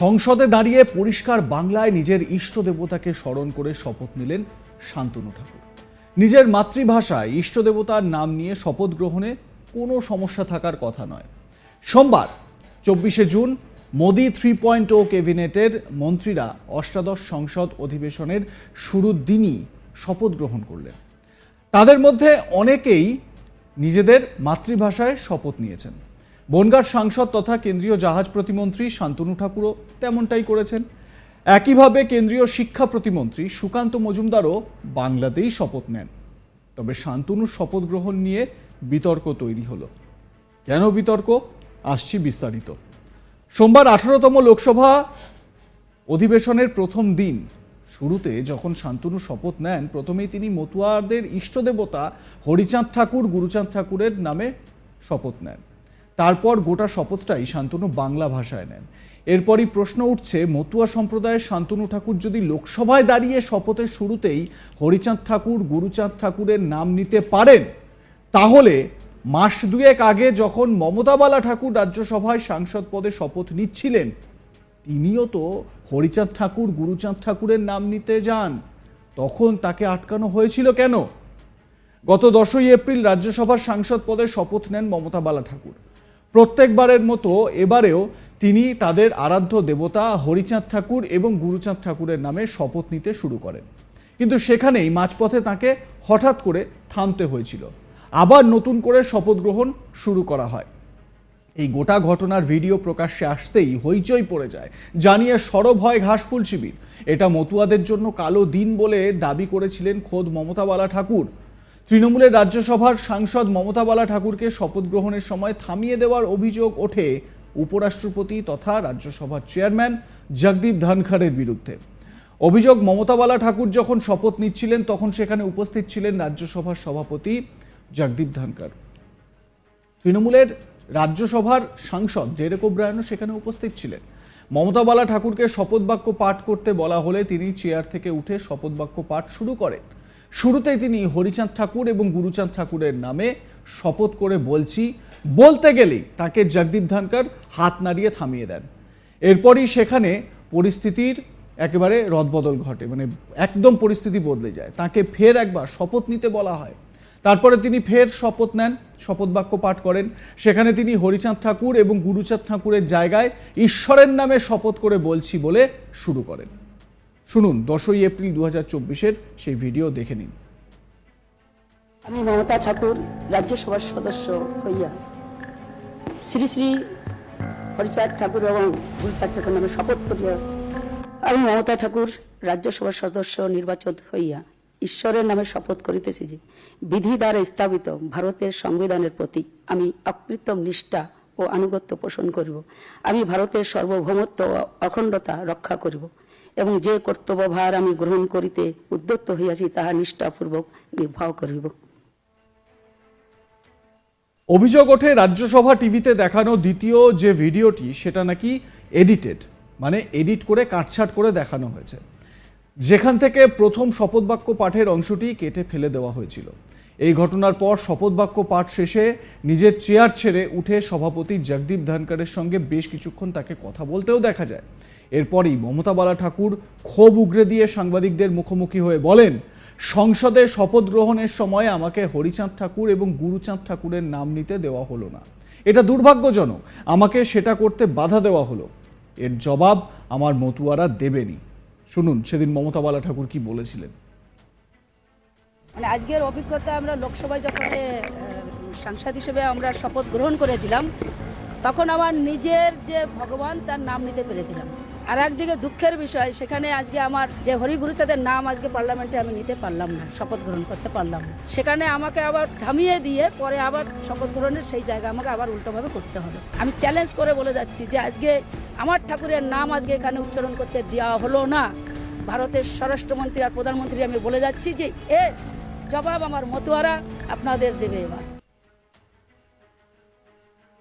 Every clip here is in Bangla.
সংসদে দাঁড়িয়ে পরিষ্কার বাংলায় নিজের ইষ্ট দেবতাকে স্মরণ করে শপথ নিলেন শান্তনু ঠাকুর। নিজের মাতৃভাষায় ইষ্ট দেবতার নাম নিয়ে শপথ গ্রহণে কোনো সমস্যা থাকার কথা নয়। সোমবার, চব্বিশে June, Modi three point o ক্যাবিনেটের মন্ত্রীরা অষ্টাদশ সংসদ অধিবেশনের শুরুর দিনই শপথ গ্রহণ করলেন। তাদের মধ্যে অনেকেই নিজেদের মাতৃভাষায় শপথ নিয়েছেন। বনগাঁর সাংসদ তথা কেন্দ্রীয় জাহাজ প্রতিমন্ত্রী শান্তনু ঠাকুরও তেমনটাই করেছেন। একইভাবে কেন্দ্রীয় শিক্ষা প্রতিমন্ত্রী সুকান্ত মজুমদারও বাংলাতেই শপথ নেন। তবে শান্তনুর শপথ গ্রহণ নিয়ে বিতর্ক তৈরি হলো। কেন বিতর্ক? আসছি বিস্তারিত। সোমবার আঠারোতম লোকসভা অধিবেশনের প্রথম দিন শুরুতে যখন শান্তনু শপথ নেন, প্রথমেই তিনি মতুয়াদের ইষ্টদেবতা হরিচাঁদ ঠাকুর, গুরুচাঁদ ঠাকুরের নামে শপথ নেন। তারপর গোটা শপথটাই শান্তনু বাংলা ভাষায় নেন। এরপরই প্রশ্ন উঠছে, মতুয়া সম্প্রদায়ের শান্তনু ঠাকুর যদি লোকসভায় দাঁড়িয়ে শপথের শুরুতেই হরিচাঁদ ঠাকুর, গুরুচাঁদ ঠাকুরের নাম নিতে পারেন, তাহলে মাস দুয়েক আগে যখন মমতাবালা ঠাকুর রাজ্যসভায় সাংসদ পদে শপথ নিচ্ছিলেন, তিনিও তো হরিচাঁদ ঠাকুর, গুরুচাঁদ ঠাকুরের নাম নিতে যান। তখন তাকে আটকানো হয়েছিল কেন? গত দশই এপ্রিল রাজ্যসভার সাংসদ পদে শপথ নেন মমতা বালা ঠাকুর। প্রত্যেকবারের মতো এবারেও তিনি তাদের আরাধ্য দেবতা হরিচাঁদ ঠাকুর এবং গুরুচাঁদ ঠাকুরের নামে শপথ নিতে শুরু করেন। কিন্তু সেখানেই মাঝপথে তাকে হঠাৎ করে থামতে হয়েছিল। আবার নতুন করে শপথ গ্রহণ শুরু করা হয়। এই গোটা ঘটনার ভিডিও প্রকাশ্যে আসতেই হইচই পড়ে যায়। জানিয়ে সরব হয় ঘাসফুল শিবির। এটা মতুয়াদের জন্য কালো দিন বলে দাবি করেছিলেন খোদ মমতাবালা ঠাকুর। তৃণমূলের রাজ্যসভার সাংসদ মমতা বালা ঠাকুরকে শপথ গ্রহণের সময় থামিয়ে দেওয়ার অভিযোগ ওঠে উপরাষ্ট্রপতি তথা রাজ্যসভার চেয়ারম্যান জগদীপ ধনখড়ের বিরুদ্ধে। অভিযোগ, মমতা বালা ঠাকুর যখন শপথ নিচ্ছিলেন, তখন সেখানে উপস্থিত ছিলেন রাজ্যসভার সভাপতি জগদীপ ধনখড়। তৃণমূলের রাজ্যসভার সাংসদ ডেরেক ওব্রায়নও সেখানে উপস্থিত ছিলেন। মমতা বালা ঠাকুরকে শপথ বাক্য পাঠ করতে বলা হলে তিনি চেয়ার থেকে উঠে শপথ বাক্য পাঠ শুরু করেন। শুরুতেই তিনি হরিচাঁদ ঠাকুর এবং গুরুচাঁদ ঠাকুরের নামে শপথ করে বলছি, বলতে গেলেই তাকে জগদীপ ধনকর হাত নাড়িয়ে থামিয়ে দেন। এরপরই সেখানে পরিস্থিতির একেবারে রদবদল ঘটে মানে একদম পরিস্থিতি বদলে যায়। তাকে ফের একবার শপথ নিতে বলা হয়। তারপরে তিনি ফের শপথ নেন শপথ বাক্য পাঠ করেন। সেখানে তিনি হরিচাঁদ ঠাকুর এবং গুরুচাঁদ ঠাকুরের জায়গায় ঈশ্বরের নামে শপথ করে বলছি বলে শুরু করেন। শুনুন, দশই এপ্রিল দু হাজার সেই ভিডিও দেখে নিন। আমি মমতা ঠাকুর রাজ্যসভার সদস্য হইয়া শ্রী শ্রী হরিচাঁদ ঠাকুর এবং গুরুচাঁদ ঠাকুর নামে শপথ করিয়া আমি মমতা ঠাকুর রাজ্যসভার সদস্য নির্বাচন হইয়া ঈশ্বরের নামে শপথ করিতেছি যে, বিধি দ্বারা স্থাপিত ভারতের সংবিধানের প্রতি আমি অকৃতম নিষ্ঠা ও আনুগত্য পোষণ করিব। আমি ভারতের সার্বভৌমত্ব ও অখণ্ডতা রক্ষা করিব। এবং যে কর্তব্যভার আমি গ্রহণ করিতে উদ্যত হইয়াছি, তাহা নিষ্ঠাপূর্বক নির্বাহ করিব। অভিযোগ ওঠে, রাজ্যসভা টিভিতে দেখানো দ্বিতীয় যে ভিডিওটি, সেটা নাকি এডিটেড মানে এডিট করে কাটছাট করে দেখানো হয়েছে। যেখান থেকে প্রথম শপথ বাক্য পাঠের অংশটি কেটে ফেলে দেওয়া হয়েছিল। এই ঘটনার পর শপথ বাক্য পাঠ শেষে নিজের চেয়ার ছেড়ে উঠে সভাপতি জগদীপ ধনকরের সঙ্গে বেশ কিছুক্ষণ তাকে কথা বলতেও দেখা যায়। এরপরই মমতা বালা ঠাকুর ক্ষোভ উগরে দিয়ে সাংবাদিকদের মুখোমুখি হয়ে বলেন, সংসদে শপথ গ্রহণের সময় আমাকে হরিচাঁদ ঠাকুর এবং গুরুচাঁদ ঠাকুরের নাম নিতে দেওয়া হলো না। এটা দুর্ভাগ্যজনক। আমাকে সেটা করতে বাধা দেওয়া হলো। এর জবাব আমার মতুয়ারা দেবেনি। শুনুন, সেদিন মমতা বালা ঠাকুর কি বলেছিলেন। মানে আজকের অভিজ্ঞতা আমরা লোকসভায় যখন সাংসদ হিসেবে আমরা শপথ গ্রহণ করেছিলাম, তখন আমার নিজের যে ভগবান তার নাম নিতে পেরেছিলাম। আর একদিকে দুঃখের বিষয়, সেখানে আজকে আমার যে হরি গুরুচাঁদের নাম আজকে পার্লামেন্টে আমি নিতে পারলাম না, শপথ গ্রহণ করতে পারলাম না। সেখানে আমাকে আবার থামিয়ে দিয়ে পরে আবার শপথ গ্রহণের সেই জায়গা আমাকে আবার উল্টোভাবে করতে হবে। আমি চ্যালেঞ্জ করে বলে যাচ্ছি যে আজকে আমার ঠাকুরের নাম আজকে এখানে উচ্চারণ করতে দেওয়া হলো না। ভারতের স্বরাষ্ট্রমন্ত্রী আর প্রধানমন্ত্রী আমি বলে যাচ্ছি যে, এ জবাব আমার মতুয়ারা আপনাদের দেবে এবার।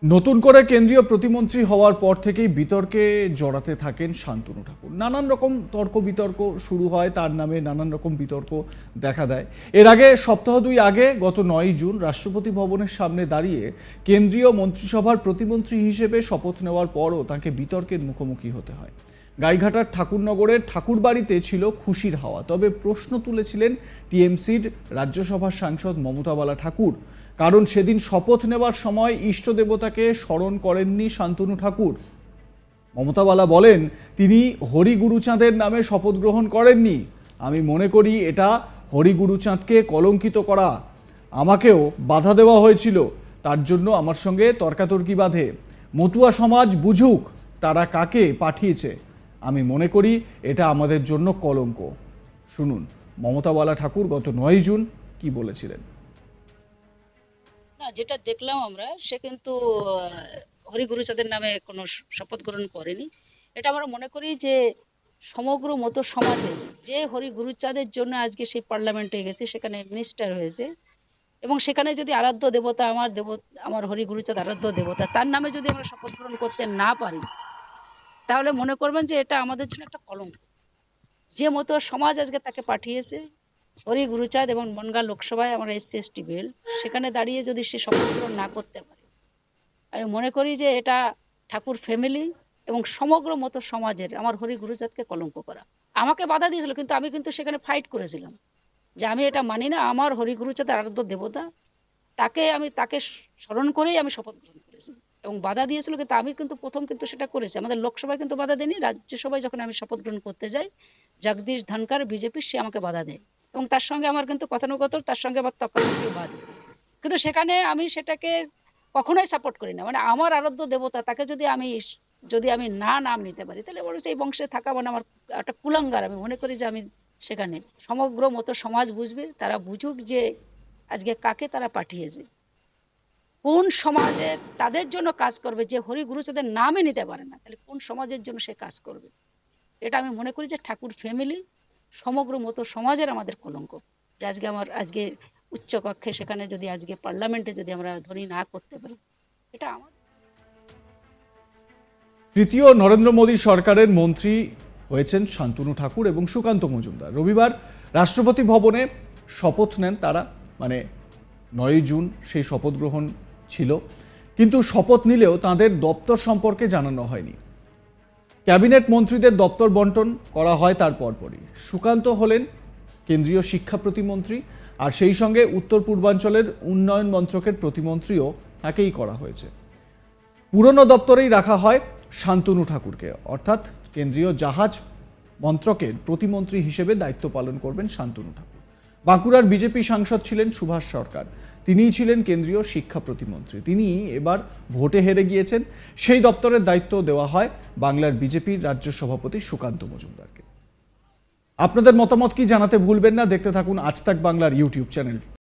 নতুন করে কেন্দ্রীয় প্রতিমন্ত্রী হওয়ার পর থেকেই বিতর্কে জড়াতে থাকেন শান্তনু ঠাকুর। নানান রকম তর্ক বিতর্ক শুরু হয়, তার নামে নানান রকম বিতর্ক দেখা দেয়। এর আগে, সপ্তাহ দুই আগে, গত নয় জুন, রাষ্ট্রপতি ভবনের সামনে দাঁড়িয়ে কেন্দ্রীয় মন্ত্রিসভার প্রতিমন্ত্রী হিসেবে শপথ নেওয়ার পরও তাকে বিতর্কের মুখোমুখি হতে হয়। গাইঘাটার ঠাকুরনগরের ঠাকুরবাড়িতে ছিল খুশির হাওয়া, তবে প্রশ্ন তুলেছিলেন টিএমসির রাজ্যসভার সাংসদ মমতা বালা ঠাকুর। কারণ সেদিন শপথ নেওয়ার সময় ইষ্ট দেবতাকে স্মরণ করেননি শান্তনু ঠাকুর। মমতা বালা বলেন, তিনি হরি গুরুচাঁদের নামে শপথ গ্রহণ করেননি। আমি মনে করি এটা হরি গুরুচাঁদকে কলঙ্কিত করা। আমাকেও বাধা দেওয়া হয়েছিল। তার জন্য আমার সঙ্গে তর্কাতর্কি বাঁধে। মতুয়া সমাজ বুঝুক তারা কাকে পাঠিয়েছে। আমি মনে করি এটা আমাদের জন্য কলঙ্ক। শুনুন মমতা বালা ঠাকুর গত নয় জুন কি বলেছিলেন? যেটা দেখলাম আমরা, সে কিন্তু হরিগুরুচাঁদের নামে কোনো শপথ গ্রহণ করেনি। এটা আমরা মনে করি যে, সমগ্র মতো সমাজের যে হরিগুরুচাঁদের জন্য আজকে সেই পার্লামেন্টে গেছে, সেখানে মিনিস্টার হয়েছে এবং সেখানে যদি আরাধ্য দেবতা আমার দেব, আমার হরিগুরুচাঁদ আরাধ্য দেবতা, তার নামে যদি আমরা শপথ গ্রহণ করতে না পারি, তাহলে মনে করবেন যে এটা আমাদের জন্য একটা কলঙ্ক। যে মতো সমাজ আজকে তাকে পাঠিয়েছে হরি গুরুচাঁদ এবং বনগাঁ লোকসভায় আমরা এসসি এসটি বিল। সেখানে দাঁড়িয়ে যদি সে গ্রহণ না করতে পারে, আমি মনে করি যে এটা ঠাকুর ফ্যামিলি এবং সমগ্র মতো সমাজের, আমার হরি গুরুচাঁদকে কলঙ্ক করা। আমাকে বাধা দিয়েছিল, কিন্তু আমি কিন্তু সেখানে ফাইট করেছিলাম যে আমি এটা মানি না, আমার হরি গুরুচাঁদ আরাধ্য দেবতা, তাকে আমি, তাকে স্মরণ করেই আমি শপথ গ্রহণ করেছি। এবং বাধা দিয়েছিল কিন্তু আমি কিন্তু প্রথম কিন্তু সেটা করেছি। আমাদের লোকসভায় কিন্তু বাধা দেয়নি, রাজ্যসভায় যখন আমি শপথ গ্রহণ করতে যাই, জগদীশ ধনকার, বিজেপি, সে আমাকে বাধা দেয়। এবং তার সঙ্গে আমার কিন্তু কথানুগতর তার সঙ্গে আবার তর্কাতর্কিও বাধে কিন্তু সেখানে আমি সেটাকে কখনোই সাপোর্ট করি না। মানে আমার আরাধ্য দেবতা, তাকে যদি আমি যদি আমি না নাম নিতে পারি, তাহলে বড় সেই বংশে থাকা মানে আমার একটা কুলাঙ্গার। আমি মনে করি যে আমি সেখানে সমগ্র মতো সমাজ বুঝবে, তারা বুঝুক যে আজকে কাকে তারা পাঠিয়েছে। কোন সমাজে তাদের জন্য কাজ করবে, যে হরি গুরুচাঁদের নামই নিতে পারে না, তাহলে কোন সমাজের জন্য সে কাজ করবে? এটা আমি মনে করি যে ঠাকুর ফ্যামিলি সমগ্র মতো সমাজের আমাদের কলঙ্ক। যে আজকে আমার, আজকে উচ্চকক্ষে সেখানে যদি আজকে পার্লামেন্টে যদি আমরা ধরি না করতে পারি, এটা আমার। তৃতীয় নরেন্দ্র মোদী সরকারের মন্ত্রী হয়েছেন শান্তনু ঠাকুর এবং সুকান্ত মজুমদার। রবিবার রাষ্ট্রপতি ভবনে শপথ নেন তারা মানে নয় জুন সেই শপথ গ্রহণ ছিল। কিন্তু শপথ নিলেও তাদের দপ্তর সম্পর্কে জানানো হয়নি। ক্যাবিনেট মন্ত্রীদের দপ্তর বন্টন করা হয় তার পরপরই। সুকান্ত হলেন কেন্দ্রীয় শিক্ষা প্রতিমন্ত্রী আর সেই সঙ্গে উত্তর পূর্বাঞ্চলের উন্নয়ন মন্ত্রকের প্রতিমন্ত্রীও তাকেই করা হয়েছে। পুরনো দপ্তরেই রাখা হয় শান্তনু ঠাকুরকে। অর্থাৎ কেন্দ্রীয় জাহাজ মন্ত্রকের প্রতিমন্ত্রী হিসেবে দায়িত্ব পালন করবেন শান্তনু ঠাকুর। বাঁকুড়ার বিজেপি সাংসদ ছিলেন সুভাষ সরকার। তিনিই ছিলেন কেন্দ্রীয় শিক্ষা প্রতিমন্ত্রী। তিনি এবার ভোটে হেরে গিয়েছেন। সেই দপ্তরের দায়িত্ব দেওয়া হয় বাংলার বিজেপির রাজ্য সভাপতি সুকান্ত মজুমদারকে। আপনাদের মতামত কি জানাতে ভুলবেন না? দেখতে থাকুন আজ তাক বাংলার ইউটিউব চ্যানেল